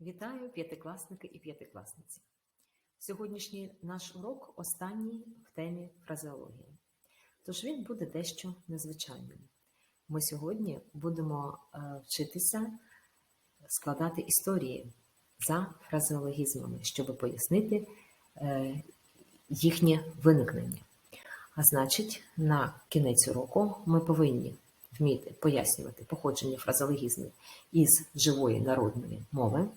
Вітаю п'ятикласники і п'ятикласниці. Сьогоднішній наш урок останній в темі фразеології. Тож він буде дещо незвичайним. Ми сьогодні будемо е, вчитися складати історії за фразеологізмами, щоб пояснити е, їхнє виникнення. А значить, на кінець уроку ми повинні вміти пояснювати походження фразеологізмів із живої народної мови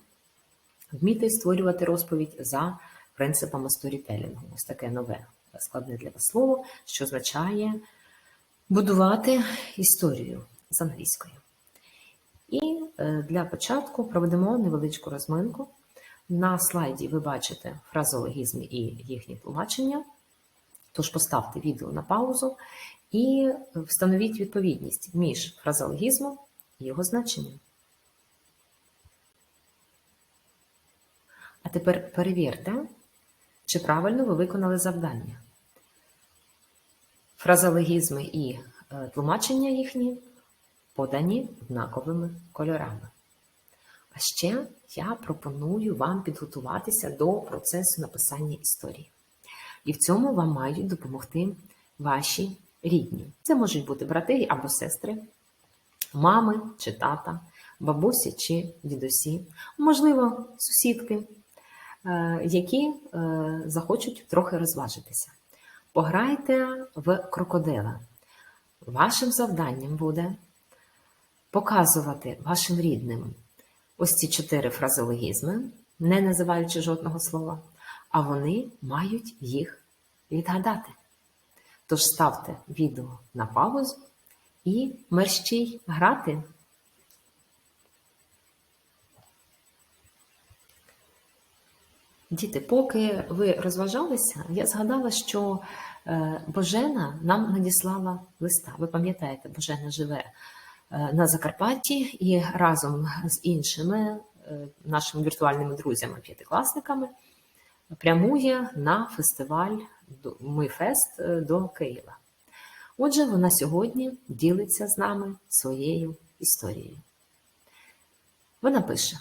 вміти створювати розповідь за принципами сторітелінгу. Ось таке нове складне для вас слово, що означає будувати історію з англійської. І е, для початку проведемо невеличку розминку. На слайді ви бачите фразологізми і їхні тлумачення. Тож поставте відео на паузу і встановіть відповідність між фразологізмом і його значенням. А тепер перевірте, чи правильно ви виконали завдання. Фразологізми і е, тлумачення їхні подані однаковими кольорами. А ще я пропоную вам підготуватися до процесу написання історії. І в цьому вам мають допомогти ваші рідні. Це можуть бути брати або сестри, мами чи тата, бабусі чи дідусі, можливо, сусідки. Е, які е, захочуть трохи розважитися. Пограйте в крокодила. Вашим завданням буде показувати вашим рідним ось ці чотири фразеологізми, не називаючи жодного слова, а вони мають їх відгадати. Тож ставте відео на паузу і мерщій грати. Діти, поки ви розважалися, я згадала, що е, Божена нам надіслала листа. Ви пам'ятаєте, Божена живе е, на Закарпатті і разом з іншими е, нашими віртуальними друзями-п'ятикласниками прямує на фестиваль Мифест до Києва. Отже, вона сьогодні ділиться з нами своєю історією. Вона пише: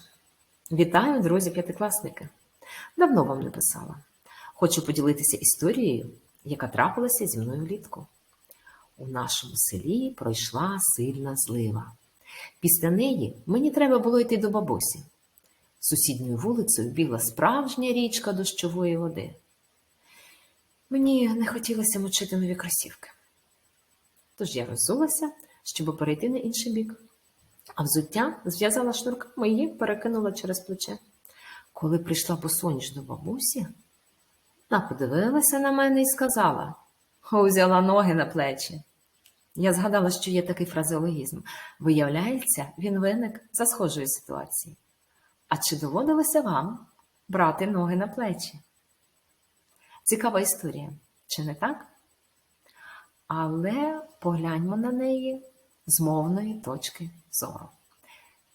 Вітаю, друзі-п'ятикласники! Давно вам не писала. Хочу поділитися історією, яка трапилася зі мною влітку. У нашому селі пройшла сильна злива. Після неї мені треба було йти до бабусі. Сусідньою вулицею бігла справжня річка дощової води. Мені не хотілося мочити нові кросівки. Тож я роззулася, щоб перейти на інший бік, а взуття зв'язала шнурками і перекинула через плече. Коли прийшла босоніж до бабусі, вона подивилася на мене і сказала, узяла ноги на плечі. Я згадала, що є такий фразеологізм. Виявляється, він виник за схожої ситуації. А чи доводилося вам брати ноги на плечі? Цікава історія, чи не так? Але погляньмо на неї з мовної точки зору.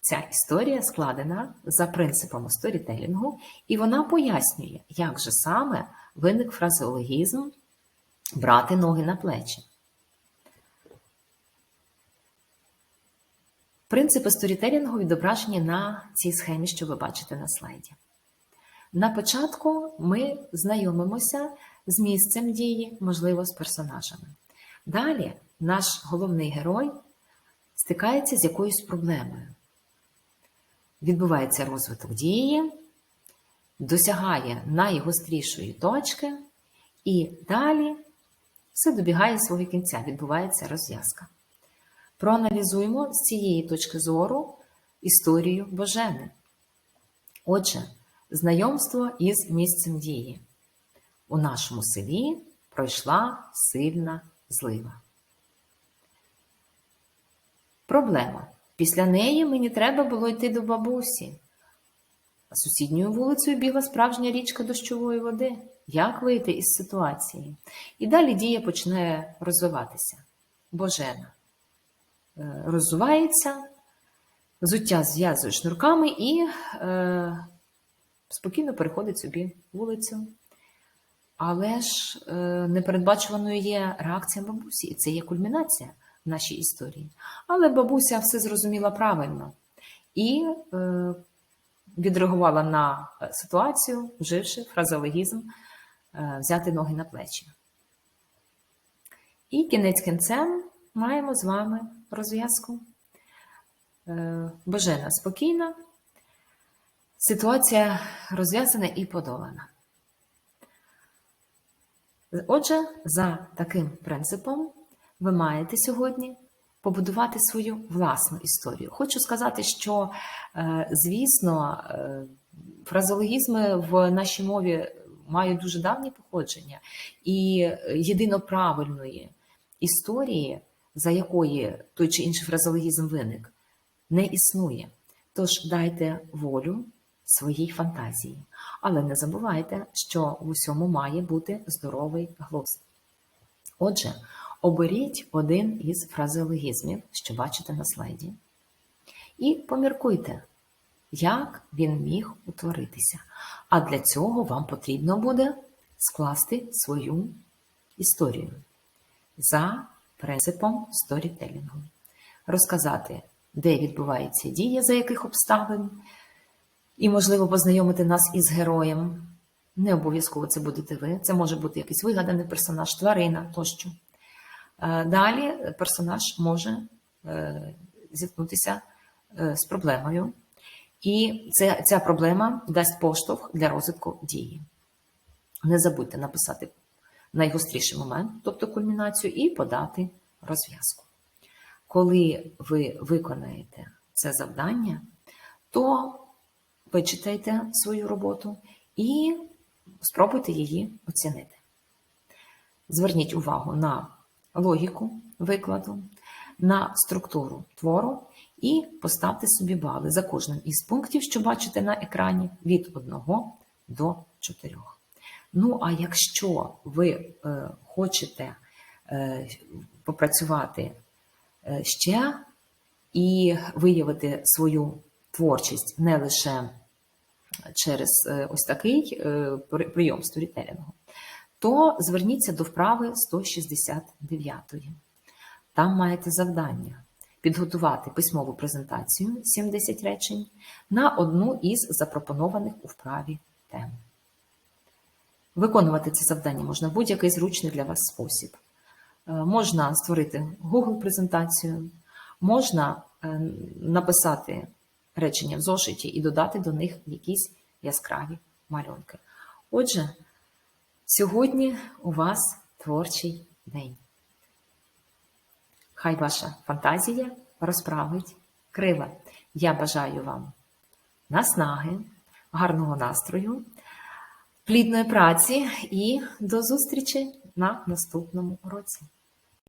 Ця історія складена за принципами сторітелінгу, і вона пояснює, як же саме виник фразеологізм брати ноги на плечі. Принципи сторітелінгу відображені на цій схемі, що ви бачите на слайді. На початку ми знайомимося з місцем дії, можливо, з персонажами. Далі наш головний герой стикається з якоюсь проблемою відбувається розвиток дії, досягає найгострішої точки, і далі все добігає свого кінця, відбувається розв'язка. Проаналізуємо з цієї точки зору історію Божени. Отже, знайомство із місцем дії. У нашому селі пройшла сильна злива. Проблема. Після неї мені треба було йти до бабусі. А сусідньою вулицею бігла справжня річка дощової води. Як вийти із ситуації? І далі дія починає розвиватися. Божена е, роззувається, взуття зв'язує шнурками і е, спокійно переходить собі вулицю. Але ж е, непередбачуваною є реакція бабусі, і це є кульмінація в нашій історії. Але бабуся все зрозуміла правильно і е, відреагувала на е, ситуацію, вживши фразеологізм е, взяти ноги на плечі. І кінець кінцем маємо з вами розв'язку. Е, Божена спокійна, ситуація розв'язана і подолана. Отже, за таким принципом ви маєте сьогодні побудувати свою власну історію. Хочу сказати, що, е, звісно, е, фразеологізми в нашій мові мають дуже давнє походження, і єдино правильної історії, за якої той чи інший фразеологізм виник, не існує. Тож дайте волю своїй фантазії. Але не забувайте, що в усьому має бути здоровий глузд. Отже, оберіть один із фразеологізмів, що бачите на слайді, і поміркуйте, як він міг утворитися. А для цього вам потрібно буде скласти свою історію за принципом сторітелінгу. Розказати, де відбувається дія, за яких обставин, і, можливо, познайомити нас із героєм. Не обов'язково це будете ви. Це може бути якийсь вигаданий персонаж, тварина тощо. Е, Далі персонаж може е, зіткнутися е, з проблемою, і ця проблема дасть поштовх для розвитку дії. Не забудьте написати найгостріший момент, тобто кульмінацію, і подати розв'язку. Коли ви виконаєте це завдання, то вичитайте свою роботу і спробуйте її оцінити. Зверніть увагу на логіку викладу, на структуру твору і поставте собі бали за кожним із пунктів, що бачите на екрані, від 1 до 4. Ну, а якщо ви е, хочете е, попрацювати е, ще і виявити свою творчість не лише через е, ось такий е, прийом сторітелінгу, то зверніться до вправи 169. Там маєте завдання підготувати письмову презентацію 70 речень на одну із запропонованих у вправі тем. Виконувати це завдання можна в будь-який зручний для вас спосіб. Е, Можна створити Google презентацію, можна написати речення в зошиті і додати до них якісь яскраві малюнки. Отже, сьогодні у вас творчий день. Хай ваша фантазія розправить крила. Я бажаю вам наснаги, гарного настрою, плідної праці і до зустрічі на наступному уроці.